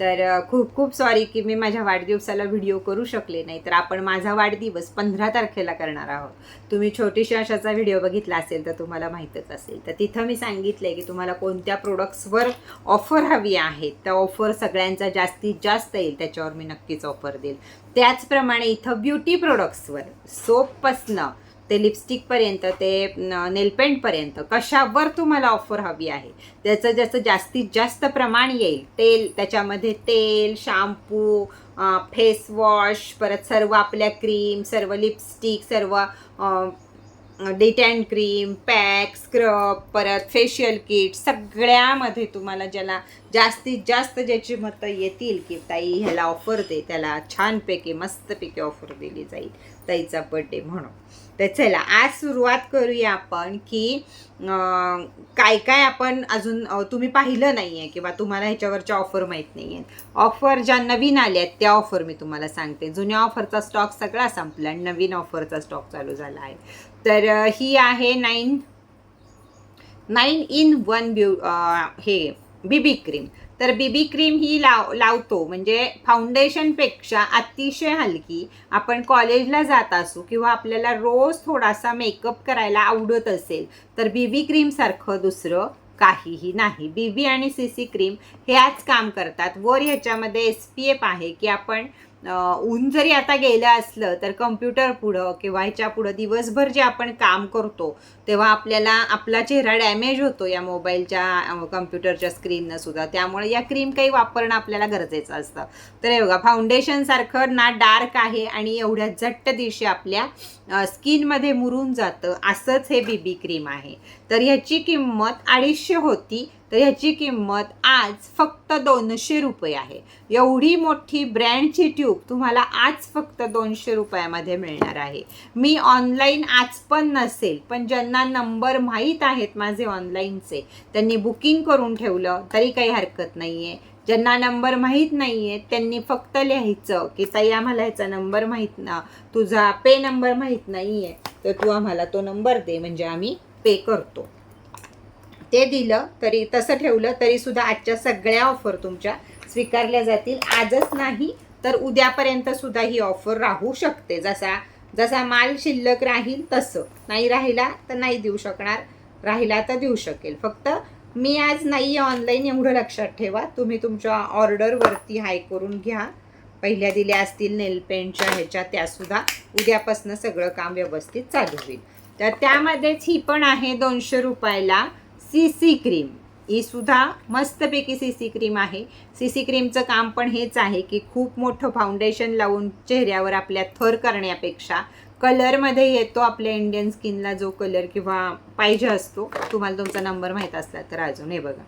तर खूप खूप सॉरी की मी माझ्या वाढदिवसाला व्हिडिओ करू शकले नाही. तर आपण माझा वाढदिवस पंधरा तारखेला करणार आहोत. तुम्ही छोटीशी अशाचा व्हिडिओ बघितला असेल तर तुम्हाला माहीतच असेल. तर तिथं मी सांगितलं की तुम्हाला कोणत्या प्रोडक्ट्सवर ऑफर हवी आहे त्या ऑफर सगळ्यांचा जास्तीत जास्त येईल त्याच्यावर मी नक्कीच ऑफर देईल. त्याचप्रमाणे इथं ब्युटी प्रोडक्ट्सवर सोपपासनं ते लिपस्टिकपर्यंत ते नेलपेंटपर्यंत कशावर तुम्हाला ऑफर हवी आहे? त्याचं ज्याचं जास्तीत जास्त प्रमाण येईल तेल त्याच्यामध्ये तेल शॅम्पू फेस वॉश परत सर्व आपल्या क्रीम सर्व लिपस्टिक सर्व डिटॅन क्रीम पॅक स्क्रब परत फेशियल किट सगळ्यामध्ये तुम्हाला ज्याला जास्तीत जास्त ज्याची मतं येतील की ताई ह्याला ऑफर दे त्याला छानपैकी मस्तपैकी ऑफर दिली जाईल. ताईचा बड्डे म्हणून. तर चला आज सुरुवात करूया आपण की काय काय आपण अजून तुम्ही पाहिलं नाही आहे किंवा तुम्हाला ह्याच्यावरच्या ऑफर माहीत नाही आहेत ऑफर ज्या नवीन आल्या आहेत त्या ऑफर मी तुम्हाला सांगते. जुन्या ऑफरचा स्टॉक सगळा संपला आणि नवीन ऑफरचा स्टॉक चालू झाला आहे. तर ही आहे नाईन नाईन इन वन ब्यू हे बीबी क्रीम तर बीबी क्रीम ही लाव लावतो. म्हणजे फाउंडेशनपेक्षा अतिशय हलकी आपण कॉलेजला जात असू किंवा आपल्याला रोज थोडासा मेकअप करायला आवडत असेल तर बीबी क्रीमसारखं दुसरं काहीही नाही. बीबी आणि सी सी क्रीम ह्याच काम करतात. वर ह्याच्यामध्ये एस पी एफ आहे की आपण ऊन जरी आता गेलं असलं तर कम्प्युटर पुढं किंवा ह्याच्या पुढं दिवसभर जे आपण काम करतो तेव्हा आपल्याला आपला चेहरा डॅमेज होतो या मोबाईलच्या कम्प्युटरच्या स्क्रीननं सुद्धा. त्यामुळे या क्रीम काही वापरणं आपल्याला गरजेचं असतं. तर हे बघा फाउंडेशनसारखं ना डार्क आहे आणि एवढ्या झट्ट दिवशी आपल्या स्किनमध्ये मुरून जातं असंच हे बीबी क्रीम आहे. तर ह्याची किंमत अडीचशे होती. तर ह्याची किंमत आज फक्त दोनशे रुपये आहे. एवढी मोठी ब्रँडची ट्यूब तुम्हाला आज फक्त दोनशे रुपयामध्ये मिळणार आहे. मी ऑनलाईन आज पण नसेल पण ज्यांना नंबर माहीत आहेत माझे ऑनलाईनचे त्यांनी बुकिंग करून ठेवलं तरी काही हरकत नाही आहे ज्यांना नंबर माहीत नाही आहे त्यांनी फक्त लिहायचं की ताई आम्हाला ह्याचा नंबर माहीत ना तुझा पे नंबर माहीत नाही आहे तर तू आम्हाला तो नंबर दे म्हणजे आम्ही पे करतो. ते दिलं तरी तसं ठेवलं तरी सुद्धा आजच्या सगळ्या ऑफर तुमच्या स्वीकारल्या जातील. आजच नाही तर उद्यापर्यंत सुद्धा ही ऑफर राहू शकते. जसा जसा माल शिल्लक राहील तसं. नाही राहिला तर नाही देऊ शकणार राहिला तर देऊ शकेल. फक्त मी आज नाही आहे ऑनलाईन एवढं लक्षात ठेवा. तुम्ही तुमच्या ऑर्डरवरती हाय करून घ्या. पहिल्या दिल्या असतील नेलपेंटच्या ह्याच्या त्यासुद्धा उद्यापासनं सगळं काम व्यवस्थित चालू होईल. तर त्यामध्येच ही पण आहे दोनशे रुपयाला. सी सी क्रीम ही सुद्धा मस्तपैकी सी सी क्रीम आहे. सी सी क्रीमचं काम पण हेच आहे की खूप मोठं फाउंडेशन लावून चेहऱ्यावर आपल्या थर करण्यापेक्षा कलरमध्ये येतो आपल्या इंडियन स्किनला जो कलर किंवा पाहिजे असतो. तुम्हाला तुमचा नंबर माहीत असला तर अजून हे बघा.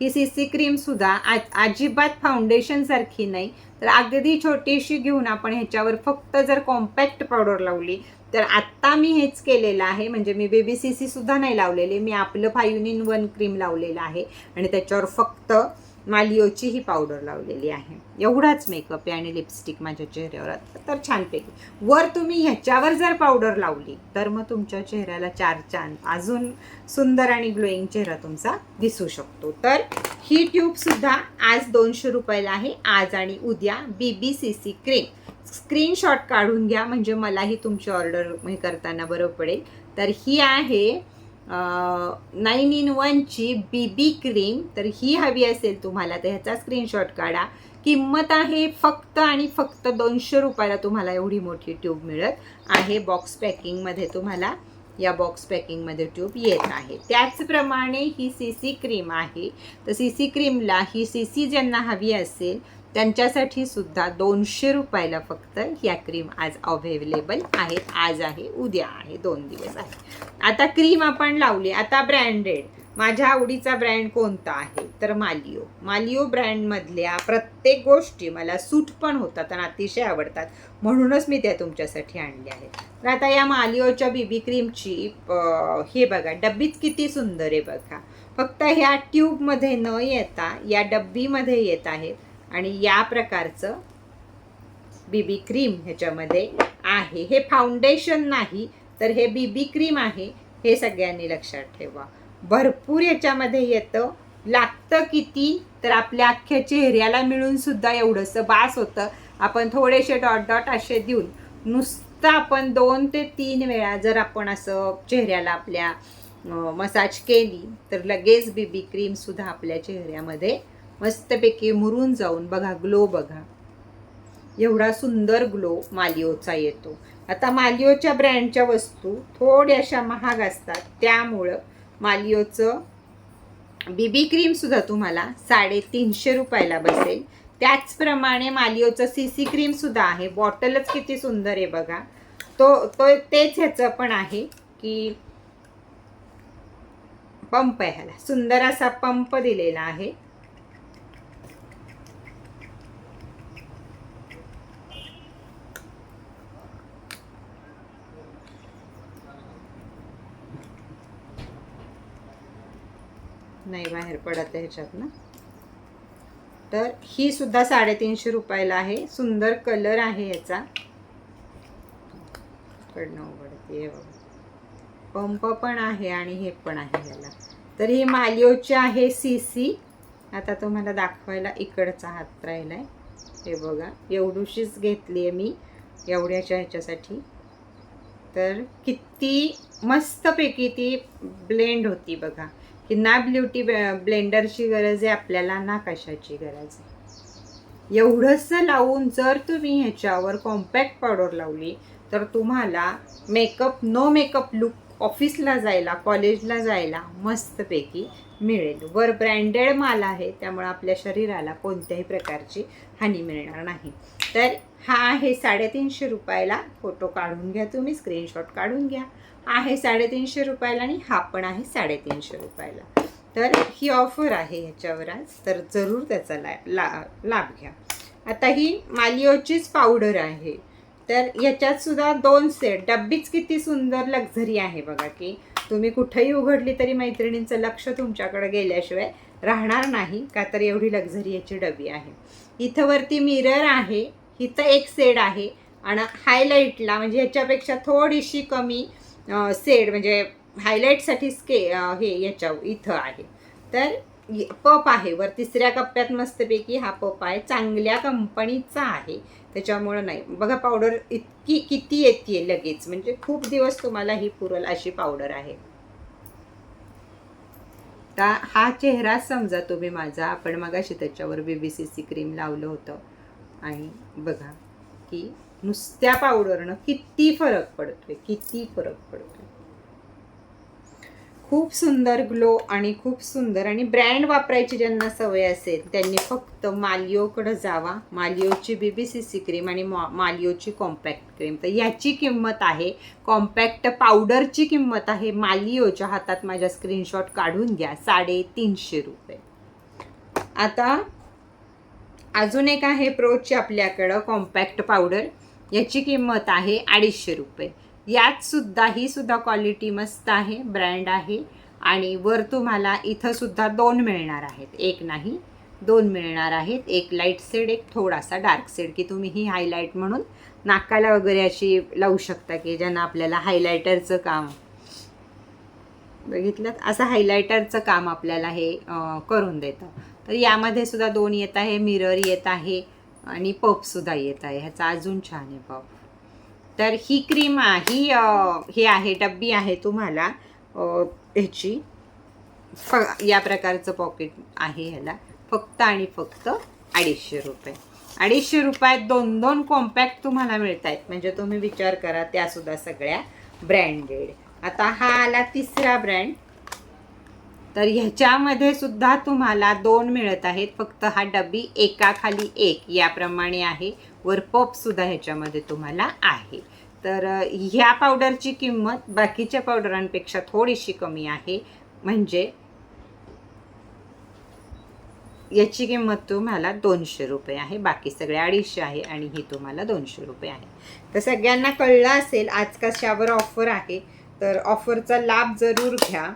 ही सी सी क्रीमसुद्धा आज अजिबात फाउंडेशनसारखी नाही. तर अगदी छोटीशी घेऊन आपण ह्याच्यावर फक्त जर कॉम्पॅक्ट पावडर लावली तर आत्ता मी हेच केलेलं आहे. म्हणजे मी बेबी सी सी सुद्धा नाही लावलेले. मी आपलं फाईव्ह इन वन क्रीम लावलेलं आहे. आणि त्याच्यावर फक्त मालिओची ही पावडर लावलेली आहे. एवढाच मेकअप आहे आणि लिपस्टिक माझ्या चेहऱ्यावर आता तर छानपैकी. वर तुम्ही ह्याच्यावर जर पावडर लावली तर मग तुमच्या चेहऱ्याला चार चांद अजून सुंदर आणि ग्लोईंग चेहरा तुमचा दिसू शकतो. तर ही ट्यूबसुद्धा आज दोनशे रुपयाला आहे. आज आणि उद्या B B C C cream screenshot काढून घ्या म्हणजे मलाही तुमची ऑर्डर हे करताना बरं पडेल. तर ही आहे नाईन इन वनची बी बी क्रीम तर ही हवी असेल तुम्हाला तर ह्याचा स्क्रीनशॉट काढा. किंमत आहे फक्त आणि फक्त दोनशे रुपयाला तुम्हाला एवढी मोठी ट्यूब मिळत आहे. बॉक्स पॅकिंगमध्ये तुम्हाला या बॉक्स पॅकिंगमध्ये ट्यूब येत आहे. त्याचप्रमाणे ही सी सी क्रीम आहे. तर सी सी क्रीमला ही सी सी ज्यांना हवी असेल त्यांच्यासाठी सुद्धा दोनशे रुपयाला फक्त ह्या क्रीम आज अवेलेबल आहेत. आज आहे उद्या आहे दोन दिवस आहे. आता क्रीम आपण लावली. आता ब्रँडेड माझ्या आवडीचा ब्रँड कोणता आहे? तर मालिओ. मालिओ ब्रँडमधल्या प्रत्येक गोष्टी मला सूट पण होतात आणि अतिशय आवडतात. म्हणूनच मी त्या तुमच्यासाठी आणल्या आहेत. तर आता या मालिओच्या बीबी क्रीमची हे बघा डब्बीत किती सुंदर आहे बघा. फक्त ह्या ट्यूबमध्ये न येता या डब्बीमध्ये येत आहेत. आणि या प्रकारचं बीबी क्रीम ह्याच्यामध्ये आहे. हे फाउंडेशन नाही तर हे बीबी क्रीम आहे हे सगळ्यांनी लक्षात ठेवा. भरपूर याच्यामध्ये येतं. लागतं किती तर आपल्या अख्ख्या चेहऱ्याला मिळून सुद्धा एवढंसं बास होतं. आपण थोडेसे डॉट डॉट असे देऊन नुसतं आपण दोन ते तीन वेळा जर आपण असं चेहऱ्याला आपल्या मसाज केली तर लगेच बीबी क्रीमसुद्धा आपल्या चेहऱ्यामध्ये मस्तपैकी मुरून जाऊन बघा ग्लो बघा. एवढा सुंदर ग्लो मालिओचा येतो. आता मालिओच्या ब्रँडच्या वस्तू थोड्याशा महाग असतात. त्यामुळं मालिओचं बीबी क्रीमसुद्धा तुम्हाला साडेतीनशे रुपयाला बसेल. त्याचप्रमाणे मालिओचं सी सी क्रीमसुद्धा आहे. बॉटलच किती सुंदर आहे बघा. तो तो तेच ह्याचं पण आहे की पंप आहे ह्याला. सुंदर असा पंप दिलेला आहे. नाही बाहेर पडत आहे ह्याच्यात ना. तर ही सुद्धा साडेतीनशे रुपयाला आहे. सुंदर कलर आहे याचा. कडनं उघडते पंप पण आहे आणि हे पण आहे याला. तर ही मालिओची आहे सी सी आता तुम्हाला दाखवायला इकडचा हात राहिला आहे हे बघा एवढीशीच घेतली आहे मी एवढ्याच्या ह्याच्यासाठी. तर किती मस्तपैकी ती ब्लेंड होती बघा. की ना ब्ल्युटी ब्लेंडरची गरज आहे आपल्याला ना कशाची गरज आहे? एवढंसं लावून जर तुम्ही ह्याच्यावर कॉम्पॅक्ट पावडर लावली तर तुम्हाला मेकअप नो मेकअप लुक ऑफिसला जायला कॉलेजला जायला मस्तपैकी मिळेल. वर ब्रँडेड माल आहे त्यामुळे आपल्या शरीराला कोणत्याही प्रकारची हानी मिळणार नाही. तर हा आहे साडेतीनशे रुपयाला फोटो काढून घ्या तुम्ही स्क्रीनशॉट काढून घ्या. आहे साडेतीनशे रुपयाला आणि हा पण आहे साडेतीनशे रुपयाला. तर ही ऑफर आहे ह्याच्यावर आज तर जरूर त्याचा लाभ ला लाभ घ्या. आता ही मालिओचीच पावडर आहे. तर याच्यातसुद्धा दोन सेट डब्बीच किती सुंदर लक्झरी आहे बघा की. तुम्ही कुठेही उघडली तरी मैत्रिणींचं लक्ष तुमच्याकडे गेल्याशिवाय राहणार नाही का तर एवढी लक्झरी याची डबी आहे. इथं वरती मिरर आहे. इथं एक सेड आहे. आणि हायलाईटला म्हणजे ह्याच्यापेक्षा थोडीशी कमी सेड म्हणजे हायलाईटसाठी स्के हे याच्या इथं आहे. तर पप आहे. वर तिसऱ्या कप्प्यात मस्तपैकी हा पप आहे. चांगल्या कंपनीचा आहे. त्याच्यामुळं नाही. बघा पावडर इतकी किती येते लगेच. म्हणजे खूप दिवस तुम्हाला ही पुरल अशी पावडर आहे. का हा चेहरा समजा तुम्ही माझा आपण मगाशी त्याच्यावर B B C C cream लावलं होतं. आणि बघा की नुसत्या पावडरनं किती फरक पडतोय किती फरक पडतोय. खूप सुंदर ग्लो आणि खूप सुंदर आणि ब्रँड वापरायची ज्यांना सवय असेल त्यांनी फक्त मालिओकडं जावा. मालिओची B B C C cream आणि मॉ मालिओची कॉम्पॅक्ट क्रीम तर याची किंमत आहे कॉम्पॅक्ट पावडरची किंमत आहे. मालिओच्या हातात माझ्या स्क्रीनशॉट काढून घ्या साडेतीनशे रुपये. आता अजून एक आहे प्रोची आपल्याकडं कॉम्पॅक्ट पावडर याची किंमत आहे अडीचशे रुपये. यात सुद्धा ही सुद्धा क्वालिटी मस्त आहे ब्रँड आहे. आणि वर तुम्हाला इथं सुद्धा दोन मिळणार आहेत. एक नाही दोन मिळणार आहेत. एक लाइट शेड एक थोडासा डार्क शेड की तुम्ही ही हायलाईट म्हणून नाकाला वगैरे अशी लावू शकता की ज्यांना आपल्याला हायलायटरचं काम बघितलं? असं हायलायटरचं काम आपल्याला हे करून देतं. तर यामध्ये सुद्धा दोन येत आहे मिरर येत आहे आणि पपसुद्धा येत आहे. ह्याचा अजून छान आहे पप तर ही क्रीम ही हे आहे डब्बी आहे तुम्हाला ह्याची. फ या प्रकारचं पॉकेट आहे ह्याला. फक्त आणि फक्त अडीचशे रुपये. अडीचशे रुपयात दोन दोन कॉम्पॅक्ट तुम्हाला मिळत आहेत म्हणजे तुम्ही विचार करा त्यासुद्धा सगळ्या ब्रँडेड आता हा आला तिसरा ब्रँड तर ह्याच्यामध्ये सुद्धा तुम्हाला दोन मिळत आहेत. फक्त हा डबी एकाखाली एक याप्रमाणे आहे. वर पपसुद्धा ह्याच्यामध्ये तुम्हाला आहे. तर ह्या पावडरची किंमत बाकीच्या पावडरांपेक्षा थोडीशी कमी आहे. म्हणजे याची किंमत तुम्हाला दोनशे रुपये आहे. बाकी सगळे अडीचशे आहे आणि ही तुम्हाला दोनशे रुपये आहे. तर सगळ्यांना कळलं असेल आज कशावर ऑफर आहे. तर ऑफरचा लाभ जरूर घ्या.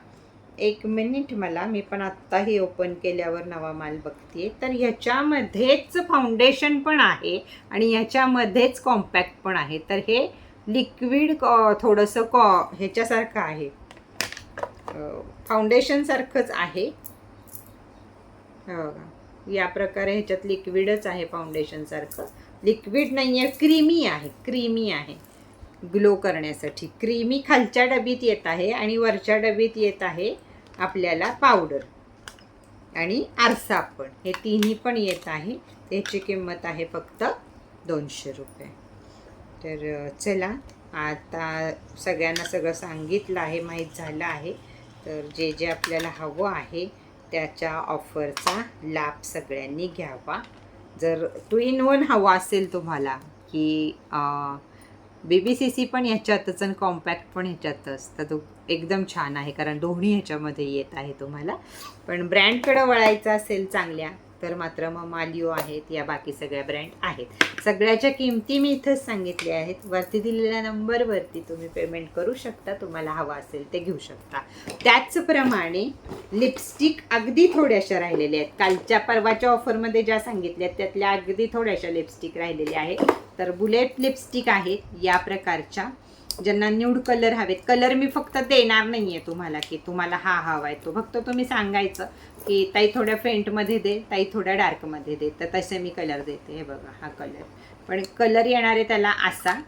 एक मिनिट मला मी पण आत्ताही ओपन केल्यावर नवा माल बघते तर ह्याच्यामध्येच फाउंडेशन पण आहे आणि ह्याच्यामध्येच कॉम्पॅक्ट पण आहे. तर हे लिक्विड कॉ थोडंसं कॉ ह्याच्यासारखं आहे. फाउंडेशनसारखंच आहे. बघा. या प्रकारे ह्याच्यात लिक्विडच आहे फाउंडेशनसारखं लिक्विड नाही आहे क्रीमी आहे क्रीमी आहे. ग्लो करण्यासाठी. क्रीमी खालच्या डबीत येत आहे आणि वरच्या डबीत येत आहे आपल्याला पावडर आणि आरसा पण. हे तिन्ही पण येत आहे. त्याची किंमत आहे फक्त दोनशे रुपये. तर चला आता सगळ्यांना सगळं सांगितलं आहे माहीत झालं आहे. तर जे जे आपल्याला हवं आहे त्याच्या ऑफरचा लाभ सगळ्यांनी घ्यावा. जर टू इन वन हवा असेल तुम्हाला की बी बी सी सी पण ह्याच्यातच आणि कॉम्पॅक्ट पण ह्याच्यातच. तर तो एकदम छान आहे कारण दोन्ही ह्याच्यामध्ये येत आहे तुम्हाला. पण ब्रँडकडं वळायचं असेल चांगल्या तर मात्र मग मालिओ आहेत या बाकी सगळ्या ब्रँड आहेत. सगळ्याच्या किमती मी इथंच सांगितल्या आहेत. वरती दिलेल्या नंबरवरती तुम्ही पेमेंट करू शकता तुम्हाला हवा असेल ते घेऊ शकता. त्याचप्रमाणे लिपस्टिक अगदी थोड्याशा राहिलेल्या आहेत. कालच्या परवाच्या ऑफरमध्ये ज्या सांगितल्या आहेत त्यातल्या अगदी थोड्याशा लिपस्टिक राहिलेल्या आहेत. तर बुलेट लिपस्टिक आहेत या प्रकारच्या. ज्यांना न्यूड कलर हवेत. कलर मी फक्त देणार नाही आहे तुम्हाला की तुम्हाला हा हवा आहे तो. फक्त तुम्ही सांगायचं की ताई थोड्या फेंटमध्ये दे ताई थोड्या डार्कमध्ये दे. तर तसे मी कलर देते. हे बघा हा कलर. पण कलर येणार आहे त्याला असा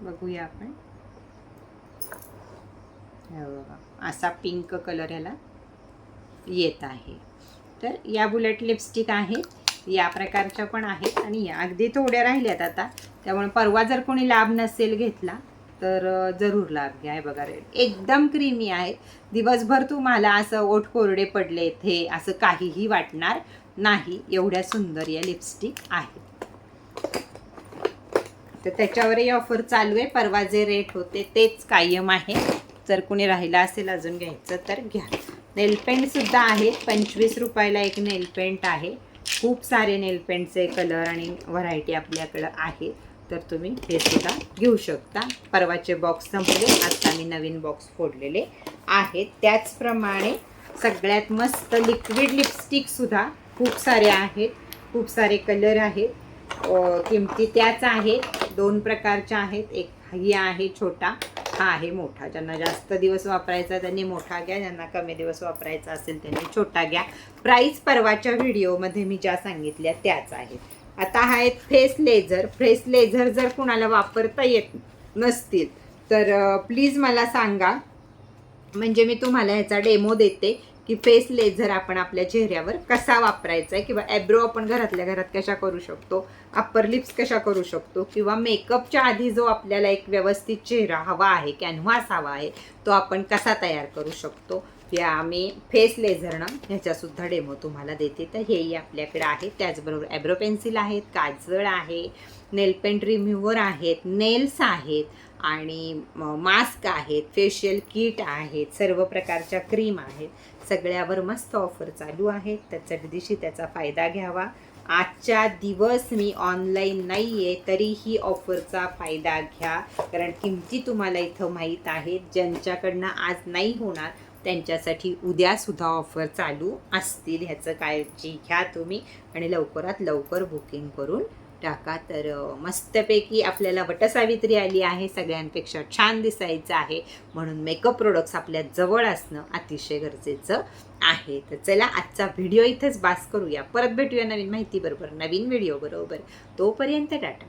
बघूया आपण. हे बघा असा पिंक कलर ह्याला येत आहे. तर या बुलेट लिपस्टिक आहेत या प्रकारच्या पण आहेत आणि या अगदी थोड्या राहिल्यात आता. त्यामुळे परवा जर कोणी लाभ नसेल घेतला तर जरूर लाभ घ्या हे बघा रेड. एकदम क्रीमी आहे. दिवसभर तुम्हाला असं ओठ कोरडे पडले हे असं काहीही वाटणार नाही. एवढ्या सुंदर या लिपस्टिक आहेत तर त्याच्यावरही ऑफर चालू आहे. परवा जे रेट होते तेच कायम आहे. जर कुणी राहिलं असेल अजून घ्यायचं तर घ्या. नेलपेंटसुद्धा आहेत पंचवीस रुपयाला एक नेलपेंट आहे. खूप सारे नेलपेंटचे कलर आणि व्हरायटी आपल्याकडं आहे. तर तुम्ही हे सुद्धा घेऊ शकता. परवाचे बॉक्स संपले. आता मी नवीन बॉक्स फोडलेले आहेत. त्याचप्रमाणे सगळ्यात मस्त लिक्विड लिपस्टिकसुद्धा खूप सारे आहेत. खूप सारे कलर आहेत. किमती त्याच आहेत. दोन प्रकारच्या आहेत. एक ही आहे छोटा हा आहे मोठा. ज्यांना जास्त दिवस वापरायचा त्यांनी मोठा घ्या. ज्यांना कमी दिवस वापरायचा असेल त्यांनी छोटा घ्या. प्राईस परवाच्या व्हिडिओमध्ये मी ज्या सांगितल्या त्याच आहेत. आता हा आहेत फेस लेझर फेस लेझर जर कुणाला वापरता येत नसतील तर प्लीज मला सांगा. म्हणजे मी तुम्हाला ह्याचा डेमो देते की फेस लेझर आपण आपल्या चेहऱ्यावर कसा वापरायचा आहे किंवा ॲब्रो आपण घरातल्या घरात कशा करू शकतो अप्पर लिप्स कशा करू शकतो किंवा मेकअपच्या आधी जो आपल्याला एक व्यवस्थित चेहरा हवा आहे कॅनव्हास हवा आहे तो आपण कसा तयार करू शकतो या आम्ही फेस लेझरनं ह्याच्यासुद्धा डेमो तुम्हाला देते. तर हेही आपल्याकडे आहे. त्याचबरोबर ॲब्रो पेन्सिल आहेत काजळ आहे नेल पेंट रिम्युवर आहेत नेल्स आहेत आणि मास्क आहेत फेशियल किट आहेत सर्व प्रकारच्या क्रीम आहेत. सगळ्यावर मस्त ऑफर चालू आहेत त्याच्या दिवशी त्याचा फायदा घ्यावा. आजच्या दिवस मी ऑनलाईन नाही आहे तरीही ऑफरचा फायदा घ्या. कारण किमती तुम्हाला इथं माहीत आहेत. ज्यांच्याकडनं आज नाही होणार त्यांच्यासाठी उद्यासुद्धा ऑफर चालू असतील ह्याचं काळजी घ्या तुम्ही. आणि लवकरात लवकर बुकिंग करून टाका. तर मस्तपैकी आपल्याला वटसावित्री आली आहे. सगळ्यांपेक्षा छान दिसायचं आहे. म्हणून मेकअप प्रोडक्ट्स आपल्या जवळ असणं अतिशय गरजेचं आहे. तर चला आजचा व्हिडिओ इथंच बास करूया. परत भेटूया नवीन माहिती बरोबर नवीन व्हिडिओ बरोबर. तोपर्यंत टाटा